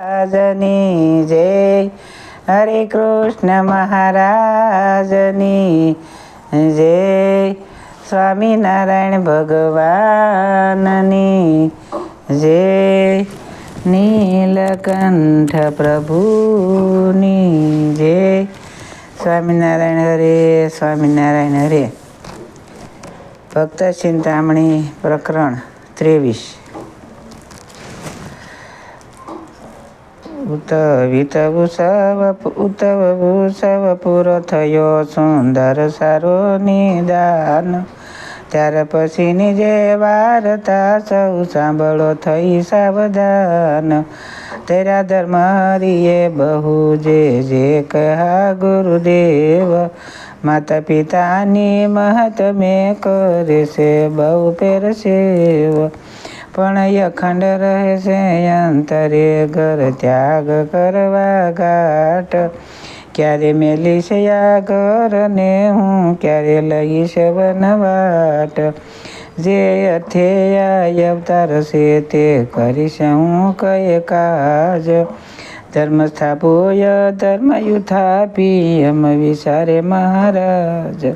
મહારાજની જય. હરે કૃષ્ણ મહારાજની જય. સ્વામિનારાયણ ભગવાનની જય. નીલકંઠ પ્રભુની જય. સ્વામિનારાયણ હરે સ્વામિનારાયણ હરે. ભક્ત ચિંતામણી પ્રકરણ ત્રેવીસ. ઉત વિતભૂષવ ઉતવ ભૂષવ પૂરો થયો સુંદર સારો નિદાન. ત્યાર પછીની જે વાર્તા સૌ સાંભળો થઈ સાવધાન. તેરા ધર્મ હરિએ બહુ જે જે કહા ગુરુદેવ માતા પિતાની મહત્મે કરે છે, બહુ પેરસેવ પણ અખંડ રહે છે, અંતરે ઘર ત્યાગ કરવા ઘાટ. ક્યારે મેલીશ આ ઘરને હું, ક્યારે લઈશ વનવાટ. જે અર્થે આ અવતાર છે તે કરીશ હું કઈ કાજ. ધર્મ સ્થાપોય, ધર્મ યુથાપી એમ વિચારે મહારાજ.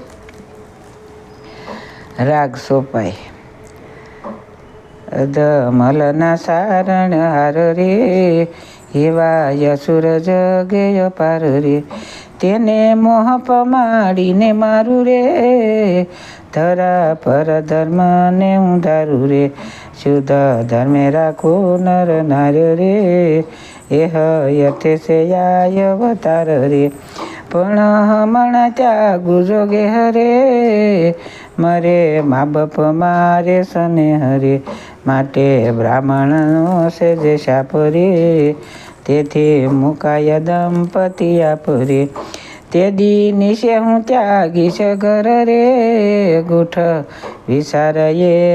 રાગ સોપાય. અધમલના સારણ હાર રે હિવાય સૂરજ ગેય પાર રે તેને મોહ પમાડીને મારું રે ધરા પર ધર્મને ધારું રે શુદ્ધ ધર્મે રાખો નર નાર રે એહ યથે આય અવતાર રે પણ હમણાં ત્યાગુ જોગે હરે, મરે મા બાપ મારે સને હરે, માટે બ્રાહ્મણનો છે જે શાપ રે, તેથી મુકાય દંપતિ આપરે. તે દી નિશે હું ત્યાગીશ ઘર રે, ગુઠ વિચાર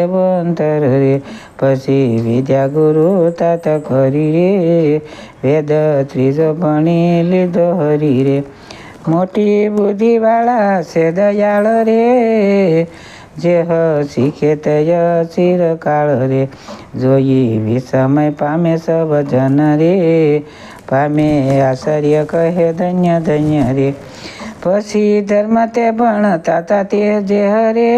વંતર રે. પછી વિદ્યા ગુરુ તાત કરી રે, વેદ ત્રીજો ભણી લીધો હરી રે. મોટી બુદ્ધિવાળા છે દયાળ રે, જે શીખે તય ચિરકાળ રે. જોઈ વિસમય પામે સબ જન રે, પામે આશ્ચર્ય કહે ધન્ય ધન્ય રે. પછી ધર્મ તે ભણતા તા તે જે હરે,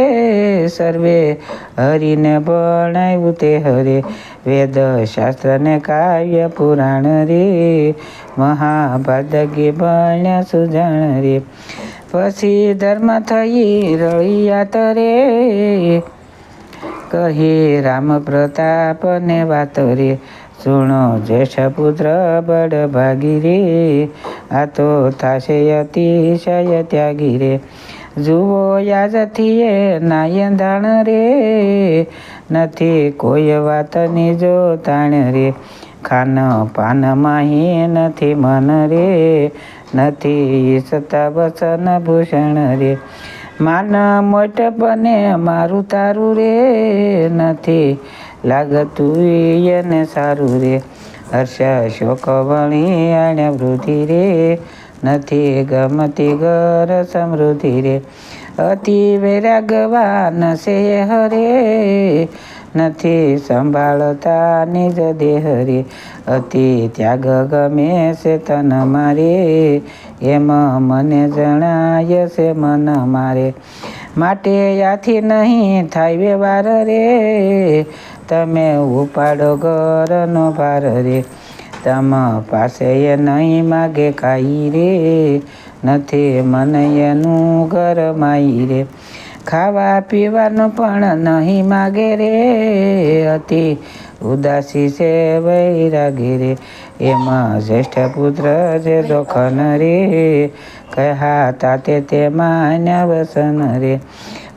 સર્વે હરિને ભણાવ્યું તે હરે. વેદ શાસ્ત્રને કાવ્ય પુરાણ રે મહાભાદગી ભણ્યા સુજાણ રે. પછી ધર્મ થઈ રળિયાત રે કહી રામ પ્રતાપને વાત રે સુણો જેઠ પુત્ર બળ ભાગી રે આ તો થાશે અતિશય ત્યાગી રે જુઓ યાજથી એ નાયંધાણ રે નથી કોઈ વાતની જો તાણ રે ખાન પાન માહી નથી મન રે નથી સતા વસન ભૂષણ રે માન મોટ બને મારું તારું રે નથી લાગતું એને સારું રે હર્ષ શોક વણી આણે વૃદ્ધિ રે. નથી ગમતી ઘર સમૃદ્ધિ રે. અતિ વૈરાગવાન છે હરે નથી સંભાળતા નિજ દેહ રે. અતિ ત્યાગ ગમે છે તન મારે. એમ મને જણાય છે મન મારે. માટે યાથી નહીં થાય વ્યવહાર રે. તમે ઉપાડો ઘરનો ભાર રે. તમ પાસે એ નહીં માગે ખાઈ રે. નથી મને એનું ઘર માઈ રે. ખાવા પીવાનું પણ નહીં માગે રે. અતિ ઉદાસી છે વૈરાગી રે. એમાં જ્યેષ્ઠ પુત્ર જે દોખન રે કહા તાતે તે માન્યા વસન રે.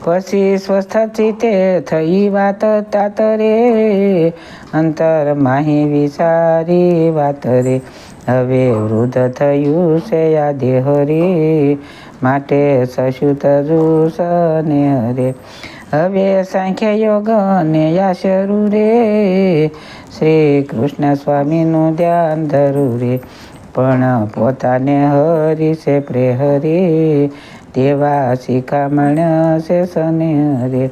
પછી સ્વસ્થથી તે થઈ વાત તાત રે, અંતર માહી વિચારી વાત રે. હવે વૃદ્ધ થયું છે આ દેહ રે, માટે સશુત જુસને હરે હવે સાંખ્ય યોગ ને યા શરૂ રે. શ્રી કૃષ્ણ સ્વામીનું ધ્યાન ધરું રે પણ પોતાને હરી છે પ્રેહરી. તેવા શિખામણ છે સને હરે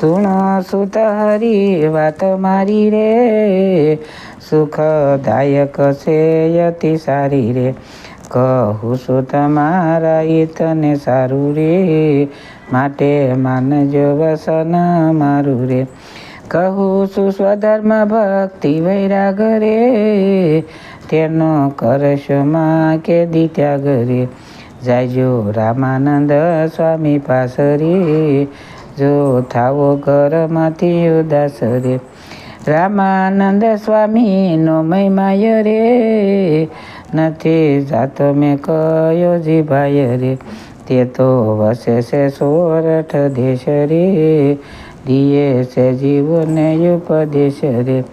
સુણ સુત હરી વાત મારી રે. સુખદાયક છે અતિ સારી રે. કહું છું તમારા ઈતને સારું રે. માટે માનજો વસન મારું રે. કહું છું સ્વધર્મ ભક્તિ વૈરાગ રે. તેનો કરશો માં કે દીત્યાગ રે. જાયજો રામાનંદ સ્વામી પાસ રે. જો થાવો ઘરમાંથી ઉદાસ રે. રામાનંદ સ્વામીનો મહિમાય રે. નથી જાતો મેં કયો જીભાય રે. તે તો વસે છે સોરઠ દેશ રે દિયે છે જીવને ઉપદેશ રે.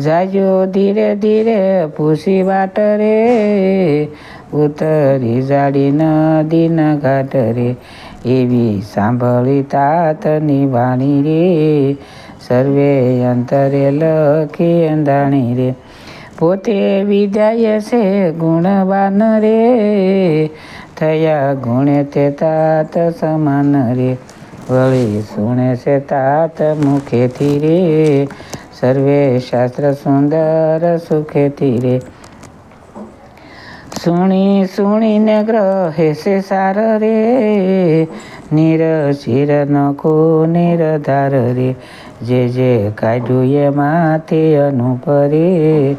જાજો ધીરે ધીરે પૂસી વાટ રે, ઉતરી જાડી ન ઘાટ રે. એવી સાંભળી તાતની વાણી રે, સર્વે અંતરે લખી અંધાણી રે. પોતે વિદાય છે ગુણવાન રે થયા, ગુણે તે તાત સમાન રે. વળી સુણે છે તાત મુખેથી રે. સર્વે શાસ્ત્ર સુંદર સુખેથી રે. સુણી સુણીને ગ્રહે છે સાર રે. નીર શિર નખો નિરધાર રે. જે જે કાઢ્યું એમાંથી અનુપરે.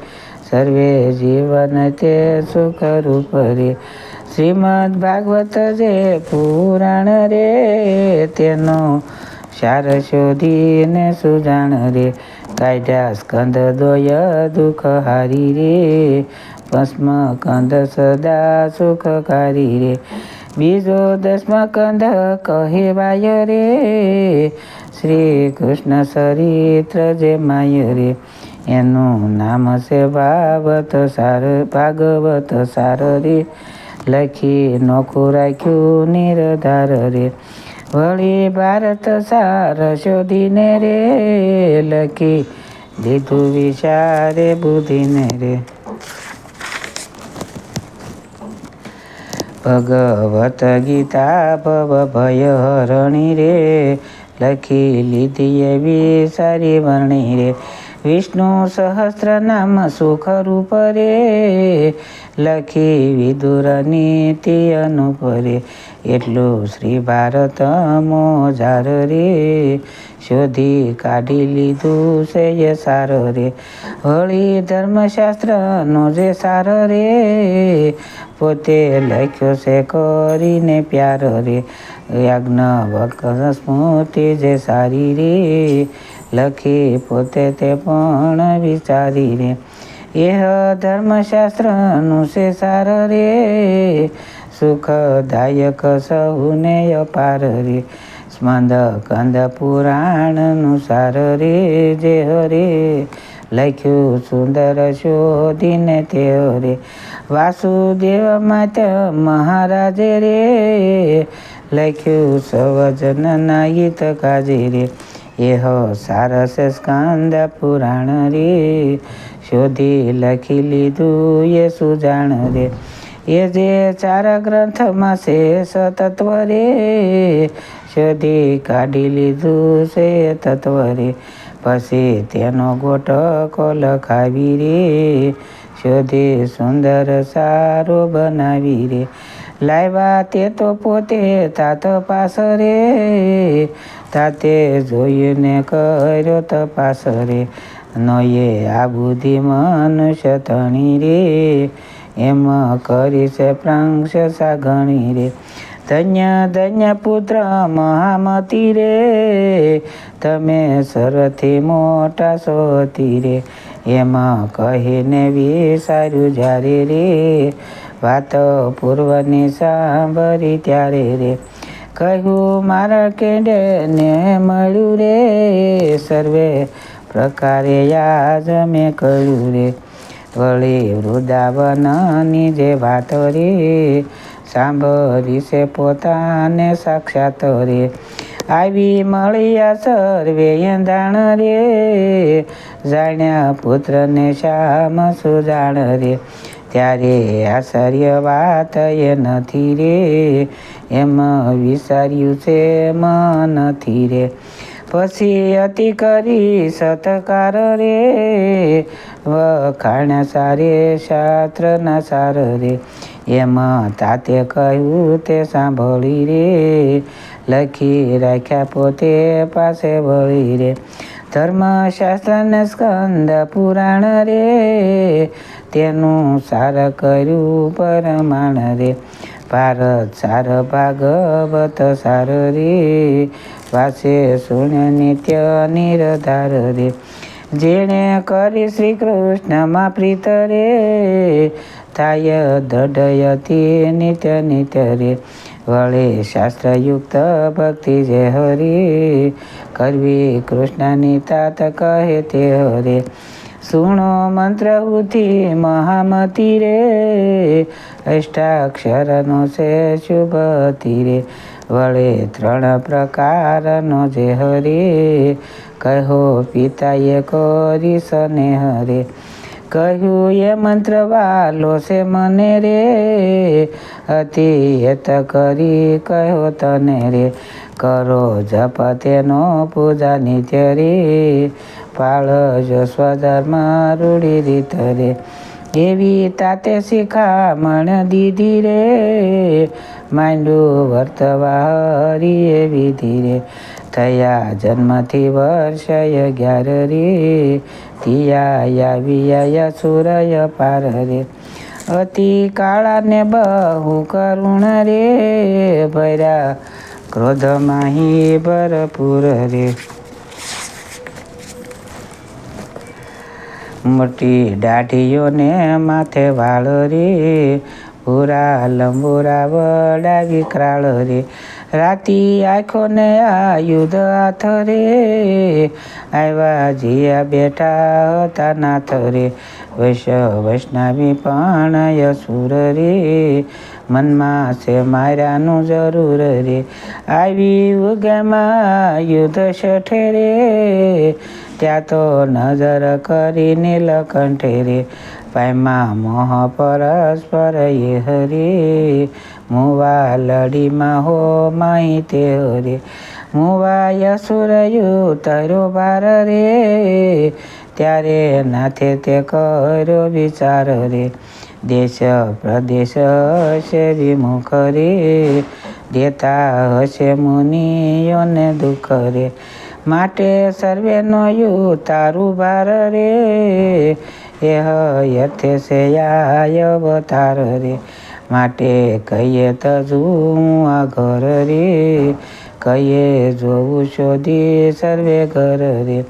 સર્વે જીવન તે સુખ રૂપ રે શ્રીમદ ભાગવત જે પુરાણ રે, તેનો સાર શોધીને સુજાણ રે. કાઢ્યા સ્કંદ દોય દુઃખ હારી રે. ભસ્મ કંદ સદા સુખકારી રે. બીજો દસમ કંદ કહેવાય રે. શ્રી કૃષ્ણ ચરિત્ર જે માય રે. એનું નામ છે ભાવત સાર, ભાગવત સાર રે. લખી નોખું રાખ્યું નિરધાર રે. વળી ભારત સાર શોધીને રે. લખી દીધું વિચારે બુદ્ધિને રે. ભગવત ગીતા ભવ ભય હરણી રે. લખી લીધી એવી સારી વર્ણી રે. વિષ્ણુ સહસ્ત્ર નામ સુખ રૂપ રે લખી વિદુર નીતિ અનુપરે. એટલું શ્રી ભારત મોજાર રે. શોધી કાઢી લીધું છે એ સાર રે. હળી ધર્મશાસ્ત્રનો જે સાર રે, પોતે લખ્યો છે કરીને પ્યાર રે. યજ્ઞ ભક્ત સ્મૃતિ જે સારી રે લખી પોતે તે પણ વિચારી રે. એ ધર્મશાસ્ત્રનું છે સાર રે. સુખદાયક સૌને અપાર રે. સ્મંદ કંદ પુરાણનું સાર રે જે હરે. લખ્યું સુંદર શોધીને તે હરે. વાસુદેવ માત મહારાજ રે. લખ્યું સવજનના ગીત કાજે રે. એહ સારસ સ્કંદ પુરાણ રે, શોધી લખી લીધું એ સુજાણ રે. એ જે ચાર ગ્રંથમાં છે સતત્વ રે, શોધી કાઢી લીધું છે તત્વ રે. પછી તેનો ગોટકો લખાવી રે, શોધી સુંદર સારો બનાવી રે. લાવ્યા તે તો પોતે તાત પાસ રે તાતે જોઈને કર્યો તપાસ રે, નયે આ બુદ્ધિ મનુષ્ય ધણી રે, એમ કરી છે પ્રાંશ સાગણી રે. ધન્ય ધન્ય પુત્ર મહામતી રે, તમે સરથી મોટા સોતી રે, એમાં કહીને વિસાર્યું જ્યારે રે, વાત પૂર્વની સાંભળી ત્યારે રે. કહ્યું મારા કેડે ને મળ્યું રે સર્વે પ્રકારે યાદ મેં કહ્યું રે વળી વૃંદાવનની જે વાત રે સાંભળી છે પોતાને સાક્ષાત રે આવી મળ્યા સર્વે દાણ રે જાણ્યા પુત્રને શ્યામ સુજાણ રે ત્યારે આશ્ચર્ય વાત એ નથી રે એમ વિચાર્યું છે એમ નથી રે. પછી અતિ કરી સત્કાર રે. વખાણ સારે શાસ્ત્રના સાર રે. એમ તાતે કહ્યું તે સાંભળી રે. લખી રાખ્યા પોતે પાસે વળી રે. ધર્મશાસ્ત્રને સ્કંદ પુરાણ રે. તેનું સાર કર્યું પરમાણ રે. ભારત સાર ભાગવત સાર રે વાસે સુણ નિત્ય નિરધાર રે. જેણે કરી શ્રી કૃષ્ણમાં પ્રીત રે, થાય દઢયતી નિત્ય નિત્ય રે. વળે શાસ્ત્રયુક્ત ભક્તિ જે હરી, કરવી કૃષ્ણની તાત કહે તે હરે. સુણો મંત્ર ઉથી મહામતી રે અષ્ટાક્ષરનો છે શુભ તીરે. વળે ત્રણ પ્રકારનો જે હરે. કહો, પિતાએ કરી સને હરે. કહ્યું, એ મંત્ર વાલો છે મને રે. અતિ હેત કરી કહ્યો તને રે. કરો જપ તેનો પૂજા નિત્ય રે. પાળજો સ્વધર્મ રૂઢી રીત રે. એવી તાતે શિખામણ દીધી રે? માંડું વર્તવા હરી એવી ધીરે થયા જન્મથી વર્ષ અગિયાર રે. તિયા આવ્યા સુરય પાર રે. અતિ કાળાને બહુ કરુણ રે. ભર્યા ક્રોધમાં ભરપૂર રે. મોટી દાઢીઓને માથે વાળ રે, ભૂરા લંબુરા વડા વિકરાળ રે. રાતી આંખોને આયુધ હાથ રે આવ્યા જીયા બેઠા હતા નાથ રે. વૈશ્વ વૈષ્ણવી પણ યસુર રે, મનમાં છે માર્યાનું જરૂર રે. આવી ઉગમાં યુદ્ધ શઠે રે ત્યાં તો નજર કરી નીલકંઠે રે પાયમાં મોહ પરસ્પર એ હરે મુવા લડીમાં હો માહી તે હરે મુવા યસુરયુ તરો બાર રે. ત્યારે નાથે તે કર્યો વિચાર રે. દેશ પ્રદેશ હશે વિમુખ રે. દેતા હશે મુનિઓને દુઃખ રે. માટે સર્વેનો યુ તારું ભાર રે. એહ યથે છે અવતાર રે. માટે કહીએ તજું આ ઘર રે. કહીએ જોવું શોધી સર્વે ઘર રે.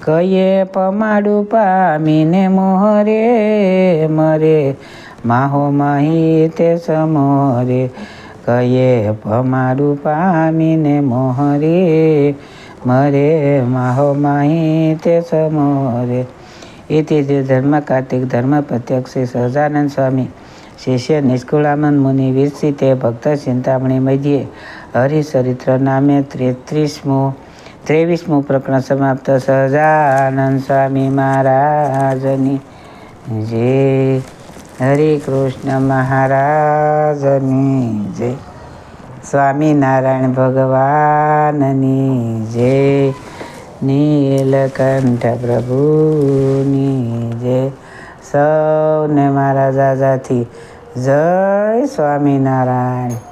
કહીએ પમાડું પામીને મોહરે. મરે માહો માહી તે સમરે. કહીએ પમાડું પામીને મોહરે. મરે, માહો માહી તે સમોરે. ઇતિ જે ધર્મ કાર્તિક, ધર્મ પ્રત્યક્ષ શ્રી સહજાનંદ સ્વામી. શિષ્ય નિષ્કુળાનંદ મુનિ વિરસી તે ભક્ત ચિંતામણી મધ્યે હરિચરિત્ર નામે ત્રેત્રીસમું, ત્રેવીસમું પ્રકરણ સમાપ્ત. સહજાનંદ સ્વામી મહારાજની જય. હરે કૃષ્ણ મહારાજની જય. સ્વામિનારાયણ ભગવાનની જય નીલકંઠ પ્રભુની જય સૌને મારા દાદાથી જય સ્વામિનારાયણ.